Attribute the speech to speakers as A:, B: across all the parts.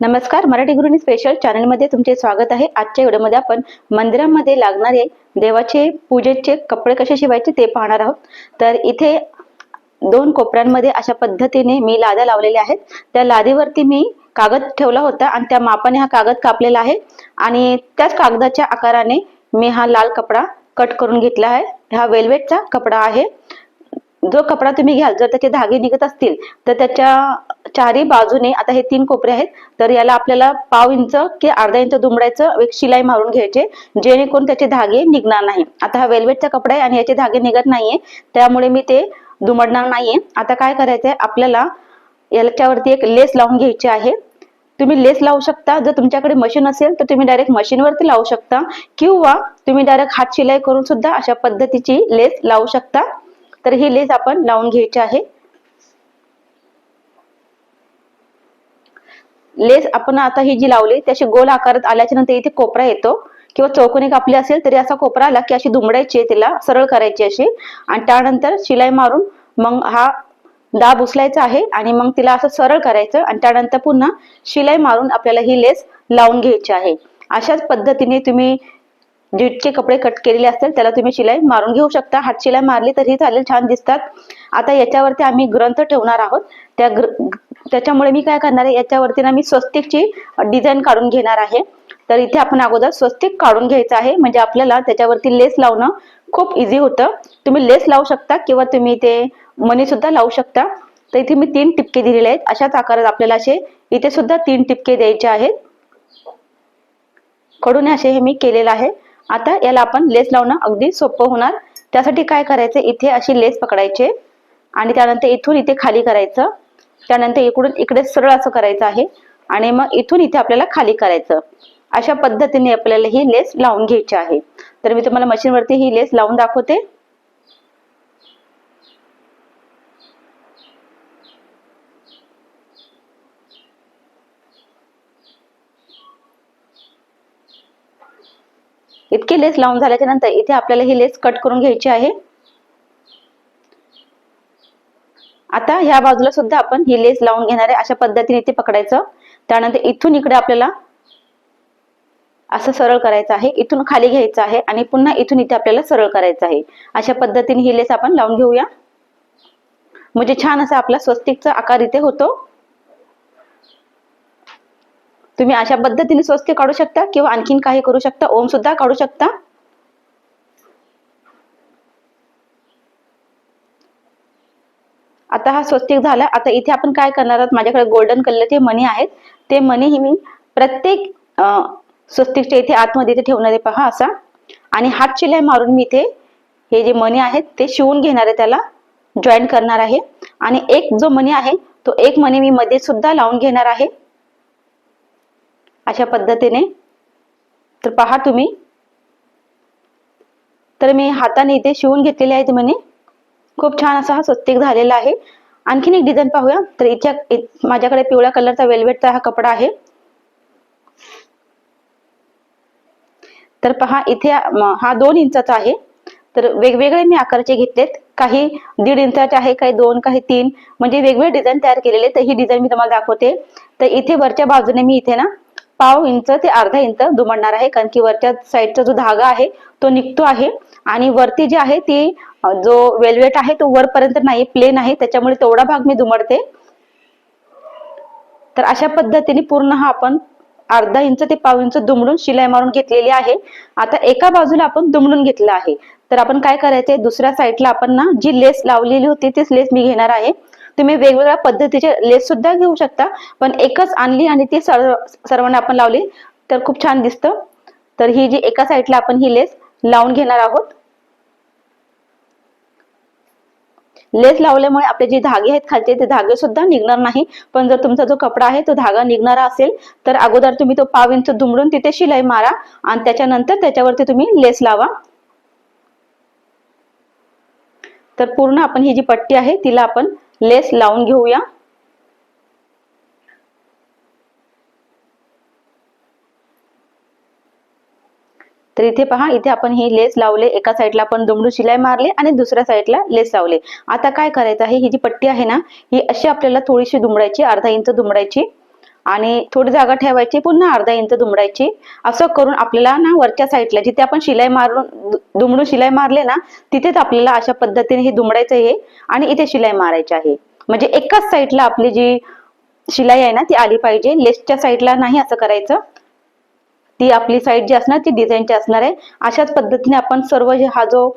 A: नमस्कार मराठी गुरुनी स्पेशल चॅनलमध्ये तुमचे स्वागत आहे. आजच्या व्हिडिओमध्ये आपण मंदिरामध्ये लागणारे देवाचे पूजेचे कपडे कसे शिवायचे ते पाहणार आहोत. तर इथे दोन कोपऱ्यांमध्ये अशा पद्धतीने मी लाद्या लावलेल्या आहेत. त्या लादीवरती मी कागद ठेवला होता आणि त्या मापाने हा कागद कापलेला आहे. आणि त्याच कागदाच्या आकाराने मी हा लाल कपडा कट करून घेतला आहे. हा वेल्वेटचा कपडा आहे. जो कपडा तुम्ही घ्याल जर त्याचे धागे निघत असतील तर त्याच्या चारी बाजूने आता हे तीन कोपरे आहेत तर याला आपल्याला पाव इंच की अर्धा इंच दुमडायचं एक शिलाई मारून घ्यायचे जेणेकरून त्याचे धागे निघणार नाही. आता हा वेल्वेटचा कपडा आहे आणि याचे धागे निघत नाहीये त्यामुळे मी ते दुमडणार नाहीये. आता काय करायचंय आपल्याला याच्यावरती एक लेस लावून घ्यायची आहे. तुम्ही लेस लावू शकता जर तुमच्याकडे मशीन असेल तर तुम्ही डायरेक्ट मशीनवरती लावू शकता किंवा तुम्ही डायरेक्ट हात शिलाई करून सुद्धा अशा पद्धतीची लेस लावू शकता. तर ही लेस आपण लावून घ्यायची आहे. लेस आपण आता ही जी लावली त्याशी गोल आकारात आल्याच्यानंतर इथे कोपरा येतो. किंवा चौकोनी कापली असेल तरी असा कोपरा आला की अशी दुमडायची आहे तिला सरळ करायची अशी. आणि त्यानंतर शिलाई मारून मग हा दाब उचलायचा आहे आणि मग तिला असं सरळ करायचं आणि त्यानंतर पुन्हा शिलाई मारून आपल्याला ही लेस लावून घ्यायची आहे. अशाच पद्धतीने तुम्ही जिटचे कपडे कट केलेले असतील त्याला तुम्ही शिलाई मारून घेऊ शकता. हात शिलाई मारली तरी चालेल छान दिसतात. आता याच्यावरती आम्ही ग्रंथ ठेवणार आहोत. त्या ग्र त्याच्यामुळे मी काय करणार आहे याच्यावरती ना मी स्वस्तिकची डिझाईन काढून घेणार आहे. तर इथे आपण अगोदर स्वस्तिक काढून घ्यायचं आहे म्हणजे आपल्याला त्याच्यावरती लेस लावणं खूप इझी होतं. तुम्ही लेस लावू शकता किंवा तुम्ही ते मनी सुद्धा लावू शकता. तर इथे मी तीन टिपके दिलेले आहेत. अशाच आकारात आपल्याला असे इथे सुद्धा तीन टिपके द्यायचे आहेत. कडून असे हे मी केलेलं आहे. आता याला आपण लेस लावणं अगदी सोपं होणार. त्यासाठी काय करायचं? इथे अशी लेस पकडायचे आणि त्यानंतर इथून इथे खाली करायचं. त्यानंतर इकडून इकडे सरळ असं करायचं आहे. आणि मग इथून इथे आपल्याला खाली करायचं. अशा पद्धतीने आपल्याला ही लेस लावून घ्यायची आहे. तर मी तुम्हाला मशीनवरती ही लेस लावून दाखवते. इतकी लेस लावून झाल्याच्यानंतर इथे आपल्याला ही लेस कट करून घ्यायची आहे. आता ह्या बाजूला सुद्धा आपण ही लेस लावून घेणार आहे. अशा पद्धतीने ते पकडायचं. त्यानंतर इथून इकडे आपल्याला असं सरळ करायचं आहे. इथून खाली घ्यायचं आहे आणि पुन्हा इथून इथे आपल्याला सरळ करायचं आहे. अशा पद्धतीने ही लेस आपण लावून घेऊया. म्हणजे छान असा आपला स्वस्तिकचा आकार इथे होतो. तुम्ही अशा पद्धतीने स्वस्तिक काढू शकता किंवा आणखीन काही करू शकता. ओम सुद्धा काढू शकता. आता हा स्वस्तिक झाला. आता इथे आपण काय करणार आहोत? माझ्याकडे गोल्डन कलरचे मणी आहेत. ते मणी ही मी प्रत्येक स्वस्तिकच्या इथे आतमध्ये इथे ठेवणार आहे पहा असा. आणि हात शिलाई मारून मी इथे हे जे मणी आहेत ते शिवून घेणार आहे त्याला. जॉईन करणार आहे. आणि एक जो मणी आहे तो एक मणी मी मध्ये सुद्धा लावून घेणार आहे. अशा पद्धतीने. तर पहा तुम्ही. तर मी हाताने इथे शिवून घेतलेले आहेत म्हणे खूप छान असा हा स्वस्तिक झालेला आहे. आणखीन एक डिझाईन पाहूया. तर इथे माझ्याकडे पिवळ्या कलरचा वेल्वेटचा हा कपडा आहे. तर पहा इथे हा दोन इंचाचा आहे. तर वेगवेगळे मी आकारचे घेतलेत. काही दीड इंचाचे आहे काही दोन काही तीन. म्हणजे वेगवेगळे डिझाईन तयार केलेले तर ही डिझाईन मी तुम्हाला दाखवते. तर इथे वरच्या बाजूने मी इथे ना पाव इंच ते अर्धा इंच दुमडणार आहे. कारण की वरच्या साईडचा जो धागा आहे तो निघतो आहे. आणि वरती जे आहे ती जो वेल्वेट आहे तो वरपर्यंत नाही प्लेन आहे त्याच्यामुळे तेवढा भाग मी दुमडते. तर अशा पद्धतीने पूर्ण हा आपण अर्धा इंच ते पाव इंच दुमडून शिलाई मारून घेतलेली आहे. आता एका बाजूला आपण दुमडून घेतलं आहे. तर आपण काय करायचंय दुसऱ्या साईडला आपण ना जी लेस लावलेली होती तीच लेस मी घेणार आहे. तुम्ही वेगवेगळ्या पद्धतीचे लेस सुद्धा घेऊ शकता पण एकच आणली आणि ती सर्व सर्वांना आपण लावली तर खूप छान दिसतं. तर ही जी एका साईडला आपण ही लेस लावून घेणार आहोत. लेस लावल्यामुळे आपले जे धागे आहेत खालचे ते धागे सुद्धा निघणार नाही. पण जर तुमचा जो कपडा आहे तो धागा निघणारा असेल तर अगोदर तुम्ही तो पाव इंच दुमडून तिथे शिलाई मारा आणि त्याच्यानंतर त्याच्यावरती तुम्ही लेस लावा. तर पूर्ण आपण ही जी पट्टी आहे तिला आपण लेस लावून घेऊया. तर इथे पहा इथे आपण ही लेस लावले एका साईडला आपण दुमडू शिलाई मारले आणि दुसऱ्या साईडला लेस लावले. आता काय करायचं आहे ही जी पट्टी आहे ना ही अशी आपल्याला थोडीशी दुमडायची अर्धा इंच दुमडायची आणि थोडी जागा ठेवायची पुन्हा अर्धा इंच दुमडायची. असं करून आपल्याला ना वरच्या साईडला जिथे आपण शिलाई मारून दुमडून शिलाई मारले ना तिथेच आपल्याला अशा पद्धतीने हे दुमडायचं आहे आणि इथे शिलाई मारायची आहे. म्हणजे एकाच साईडला आपली जी शिलाई आहे ना ती आली पाहिजे. लेसच्या साईडला नाही असं करायचं. ती आपली साईड जी असणार ती डिझाईनची असणार आहे. अशाच पद्धतीने आपण सर्व हा जो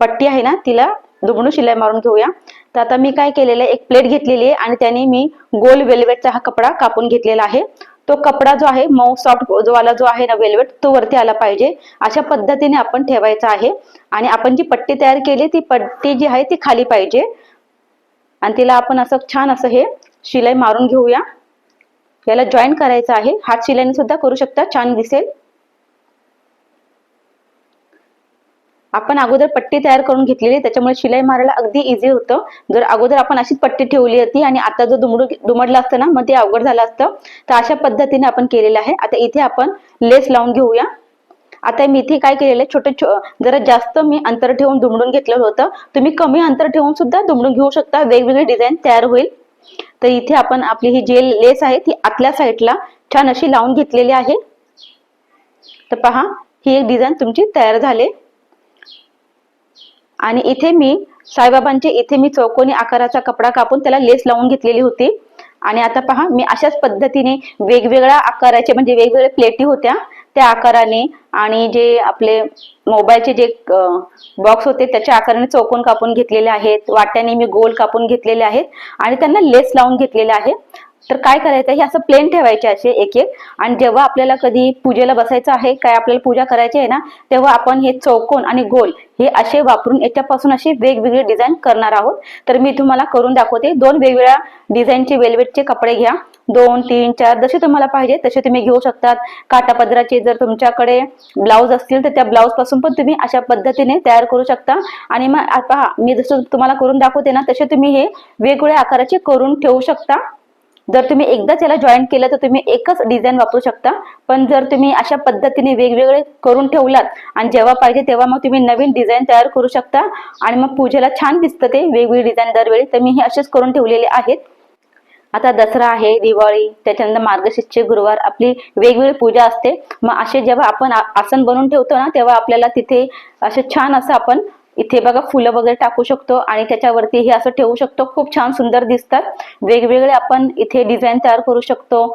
A: पट्टी आहे ना तिला दुबणू शिलाई मारून घेऊया. तर आता मी काय केलेलं आहे एक प्लेट घेतलेली आहे आणि त्याने मी गोल वेल्वेटचा हा कपडा कापून घेतलेला आहे. तो कपडा जो आहे मऊ सॉफ्ट जो वाला जो आहे ना वेल्वेट तो वरती आला पाहिजे. अशा पद्धतीने आपण ठेवायचा आहे. आणि आपण जी पट्टी तयार केली ती पट्टी जी आहे ती खाली पाहिजे. आणि तिला आपण असं छान असं हे शिलाई मारून घेऊया. याला जॉईन करायचं आहे. हात शिलाईने सुद्धा करू शकता. छान दिसेल. आपण अगोदर पट्टी तयार करून घेतलेली त्याच्यामुळे शिलाई मारायला अगदी इझी होतं. जर अगोदर आपण अशीच पट्टी ठेवली होती आणि आता जो दुमडू दुमडला असतं ना मग ते अवघड झालं असतं. तर अशा पद्धतीने आपण केलेलं आहे. आता इथे आपण लेस लावून घेऊया. आता मी इथे काय केलेलं आहे? छोटे छो जरा जास्त मी अंतर ठेवून दुमडून घेतलेलं होतं. तुम्ही कमी अंतर ठेवून सुद्धा दुमडून घेऊ शकता. वेगवेगळी डिझाईन तयार होईल. तर इथे आपण आपली ही जे लेस आहे ती आतल्या साईडला छान अशी लावून घेतलेली आहे. तर पहा ही एक डिझाईन तुमची तयार झाली. आणि इथे मी साईबाबांचे इथे मी चौकोनी आकाराचा कपडा कापून त्याला लेस लावून घेतलेली होती. आणि आता पहा मी अशाच पद्धतीने वेगवेगळ्या आकाराचे म्हणजे वेगवेगळ्या प्लेटी होत्या. त्या आकाराने आणि जे आपले मोबाईलचे जे बॉक्स होते त्याच्या आकाराने चौकोन कापून घेतलेले आहेत. वाट्याने मी गोल कापून घेतलेले आहेत आणि त्यांना लेस लावून घेतलेले आहे. तर काय करायचं हे असं प्लेन ठेवायचे असे एक एक आणि जेव्हा आपल्याला कधी पूजेला बसायचं आहे काय आपल्याला पूजा करायची आहे ना तेव्हा आपण हे चौकोन आणि गोल हे असे वापरून याच्यापासून असे वेगवेगळे डिझाईन करणार आहोत. तर मी तुम्हाला करून दाखवते. दोन वेगवेगळ्या डिझाईनचे वेल्वेटचे कपडे घ्या. दोन तीन चार जसे तुम्हाला पाहिजे तसे तुम्ही घेऊ शकतात. काटापदराचे जर तुमच्याकडे ब्लाऊज असतील तर त्या ब्लाऊजपासून पण तुम्ही अशा पद्धतीने तयार करू शकता. आणि मग पहा मी जसं तुम्हाला करून दाखवते ना तसे तुम्ही हे वेगवेगळ्या आकाराचे करून ठेवू शकता. जर तुम्ही एकदाच याला जॉईन केलं तर तुम्ही एकच डिझाईन वापरू शकता. पण जर तुम्ही अशा पद्धतीने वेगवेगळे करून ठेवलात आणि जेव्हा पाहिजे तेव्हा मग तुम्ही नवीन डिझाईन तयार करू शकता. आणि मग पूजेला छान दिसतं ते वेगवेगळी डिझाईन दरवेळी. तर मी हे असेच करून ठेवलेले आहेत. आता दसरा आहे दिवाळी त्याच्यानंतर मार्गशीर्षचे गुरुवार आपली वेगवेगळी पूजा असते. मग असे जेव्हा आपण आसन बनवून ठेवतो ना तेव्हा आपल्याला तिथे असे छान असं आपण इथे बघा फुलं वगैरे टाकू शकतो आणि त्याच्यावरती हे असं ठेवू शकतो. खूप छान सुंदर दिसतात. वेगवेगळे आपण इथे डिझाईन तयार करू शकतो.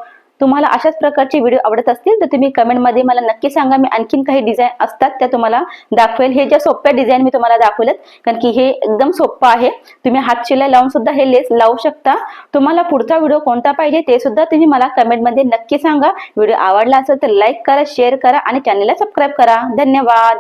A: तुम्हाला अशाच प्रकारचे व्हिडिओ आवडत असतील तर तुम्ही कमेंटमध्ये मला नक्की सांगा. मी आणखीन काही डिझाईन असतात त्या तुम्हाला दाखवेल. हे ज्या सोप्या डिझाईन मी तुम्हाला दाखवलेत कारण की हे एकदम सोपं आहे. तुम्ही हात शिलाई लावून सुद्धा हे लेस लावू शकता. तुम्हाला पुढचा व्हिडिओ कोणता पाहिजे ते सुद्धा तुम्ही मला कमेंटमध्ये नक्की सांगा. व्हिडिओ आवडला असेल तर लाईक करा शेअर करा आणि चॅनलला सबस्क्राईब करा. धन्यवाद.